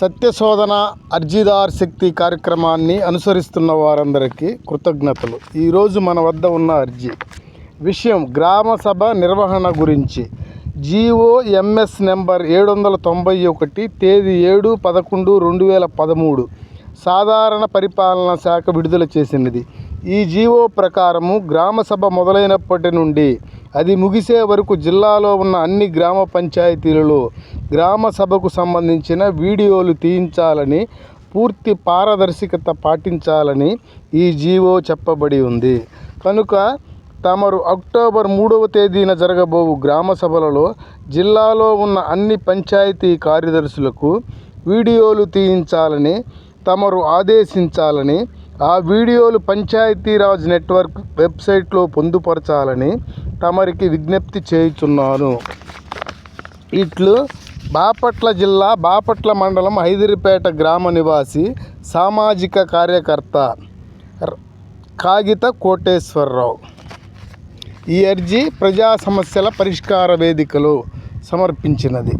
సత్యశోధన అర్జీదార్ శక్తి కార్యక్రమాన్ని అనుసరిస్తున్న వారందరికీ కృతజ్ఞతలు. ఈరోజు మన వద్ద ఉన్న అర్జీ. విషయం గ్రామ సభ నిర్వహణ గురించి. జీఓ ఎంఎస్ నెంబర్ ఏడు వందల తొంభై ఒకటి తేదీ ఏడు పదకొండు రెండు వేల పదమూడు. సాధారణ పరిపాలనా శాఖ విడుదల చేసినది. ఈ జీవో ప్రకారము గ్రామ సభ మొదలైనప్పటి నుండి అది ముగిసే వరకు జిల్లాలో ఉన్న అన్ని గ్రామ పంచాయతీలలో గ్రామ సభకు సంబంధించిన వీడియోలు తీయించాలని పూర్తి పారదర్శకత పాటించాలని ఈ జీవో చెప్పబడి ఉంది. కనుక తమరు అక్టోబర్ మూడవ తేదీన జరగబోవు గ్రామ సభలలో జిల్లాలో ఉన్న అన్ని పంచాయతీ కార్యదర్శులకు వీడియోలు తీయించాలని తమరు ఆదేశించాలని ఆ వీడియోలు పంచాయతీరాజ్ నెట్వర్క్ వెబ్సైట్లో పొందుపరచాలని తమరికి విజ్ఞప్తి చేయుచున్నాను. ఇట్లు బాపట్ల జిల్లా బాపట్ల మండలం హైదరిపేట గ్రామ నివాసి సామాజిక కార్యకర్త ర- కాగిత కోటేశ్వరరావు. ఈ అర్జీ ప్రజా సమస్యల పరిష్కార వేదికలో సమర్పించినది.